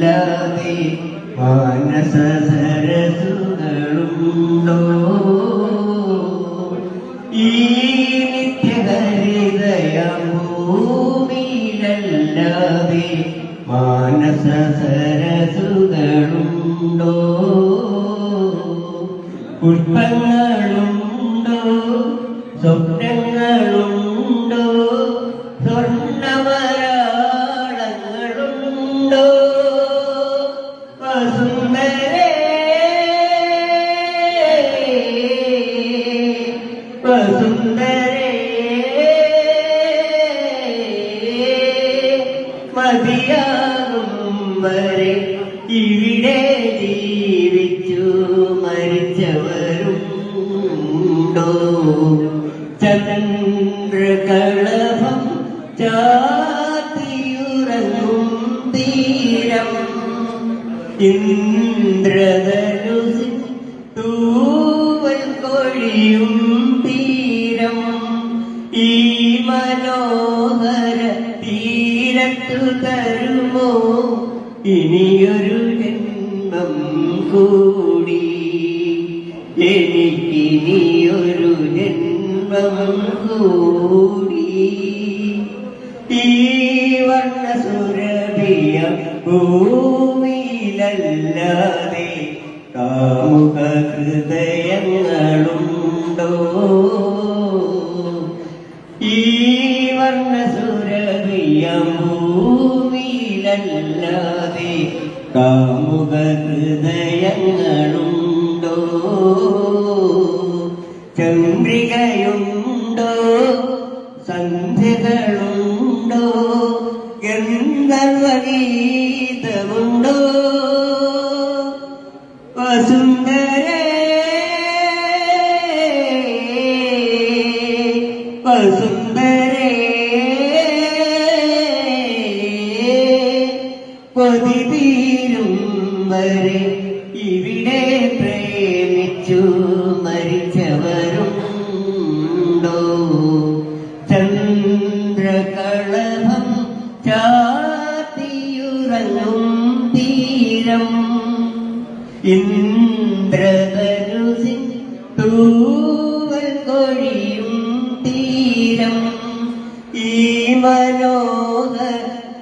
ഭൂമിയിലല്ലാതെ മാനസ ഈ നിത്യഹരിതയം ഭൂമിയിലല്ലാതെ മാനസ പുഷ്പങ്ങളുണ്ടോ? സ്വപ്നങ്ങളുണ്ടോ? സ്വർണമരാളങ്ങളുണ്ടോ മതിയാകും വരെ. ഇവിടെ ജീവിച്ചു മരിച്ചവരുണ്ടോ? ചന്ദ്രകളഭം ചാത്തിയുറങ്ങും തീരം. ഇന്ദ്രധനുസിൻ തൂവൽ കൊഴിയും തീരം. ഈ മനോഹര തരുമോ? ഇനിയൊരു ജന്മം കൂടി. എനിക്കിനിയൊരു ജന്മം കൂടി. ഈ വർണസുരഭിയ ഭൂമിയിലല്ലാതെ കാമുക ഹൃദയങ്ങളുണ്ടോ ഈ വർണസുരഭിയ ഭൂമിയിലല്ലാതെ കാമുക ഹൃദയങ്ങളുണ്ടോ ചന്ദ്രികയുണ്ടോ? സന്ധ്യകളുണ്ടോ? ഗന്ധർവഗീതമുണ്ടോ വസുന്ധരേ വസുന്ധരേ. കൊതി തീരും വരെ ഇവിടെ പ്രേമിച്ചു മരിച്ചവരുണ്ടോ ചന്ദ്രകളഭം ചാത്തിയുറങ്ങും തീരം. ഇന്ദ്രധനുസിൻ തൂവൽ കൊഴിയും തീരം. ഈ മനോഹര